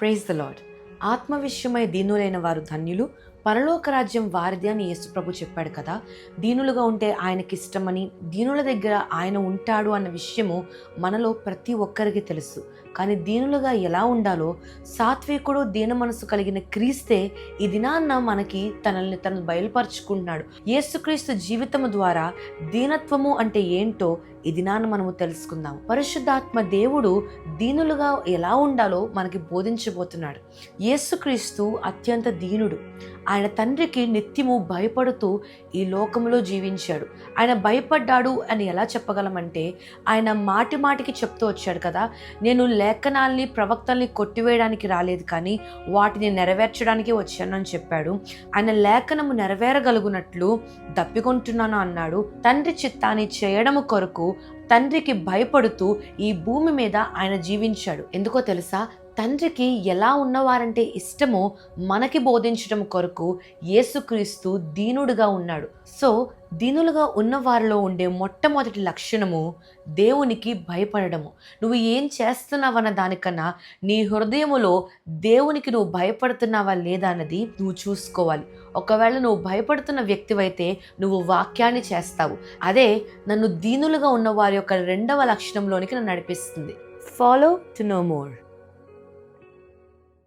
Praise the lord ఆత్మ విషయమై దీనులైన వారు ధన్యులు పరలోక రాజ్యం వారిది అని యేసుప్రభు చెప్పాడు కదా. దీనులుగా ఉంటే ఆయనకి ఇష్టమని దీనుల దగ్గర ఆయన ఉంటాడు అన్న విషయము మనలో ప్రతి ఒక్కరికి తెలుసు. కానీ దీనులుగా ఎలా ఉండాలో సాత్వికుడు దీన మనసు కలిగిన క్రీస్తే ఈ దినాన్న మనకి తనల్ని తను బయలుపరుచుకుంటున్నాడు. యేసుక్రీస్తు జీవితము ద్వారా దీనత్వము అంటే ఏంటో ఈ దినాన్ని మనము తెలుసుకుందాం. పరిశుద్ధాత్మ దేవుడు దీనులుగా ఎలా ఉండాలో మనకి బోధించబోతున్నాడు. యేసుక్రీస్తు అత్యంత దీనుడు. ఆయన తండ్రికి నిత్యము భయపడుతూ ఈ లోకంలో జీవించాడు. ఆయన భయపడ్డాడు అని ఎలా చెప్పగలమంటే ఆయన మాటి మాటికి చెప్తూ వచ్చాడు కదా నేను లేఖనాల్ని ప్రవక్తల్ని కొట్టివేయడానికి రాలేదు కానీ వాటిని నెరవేర్చడానికి వచ్చానని చెప్పాడు. ఆయన లేఖనము నెరవేరగలుగునట్లు దప్పికొంటున్నాను అన్నాడు. తండ్రి చిత్తాన్ని చేయడము కొరకు తండ్రికి భయపడుతూ ఈ భూమి మీద ఆయన జీవించాడు. ఎందుకో తెలుసా? తండ్రికి ఎలా ఉన్నవారంటే ఇష్టమో మనకి బోధించడం కొరకు యేసుక్రీస్తు దీనుడుగా ఉన్నాడు. సో దీనులుగా ఉన్నవారిలో ఉండే మొట్టమొదటి లక్షణము దేవునికి భయపడడము. నువ్వు ఏం చేస్తున్నావన్న దానికన్నా నీ హృదయములో దేవునికి నువ్వు భయపడుతున్నావా లేదా అన్నది నువ్వు చూసుకోవాలి. ఒకవేళ నువ్వు భయపడుతున్న వ్యక్తివైతే నువ్వు వాక్యాన్ని చేస్తావు. అదే నన్ను దీనులుగా ఉన్న వారి యొక్క రెండవ లక్షణంలోనికి నన్ను నడిపిస్తుంది. Follow to know more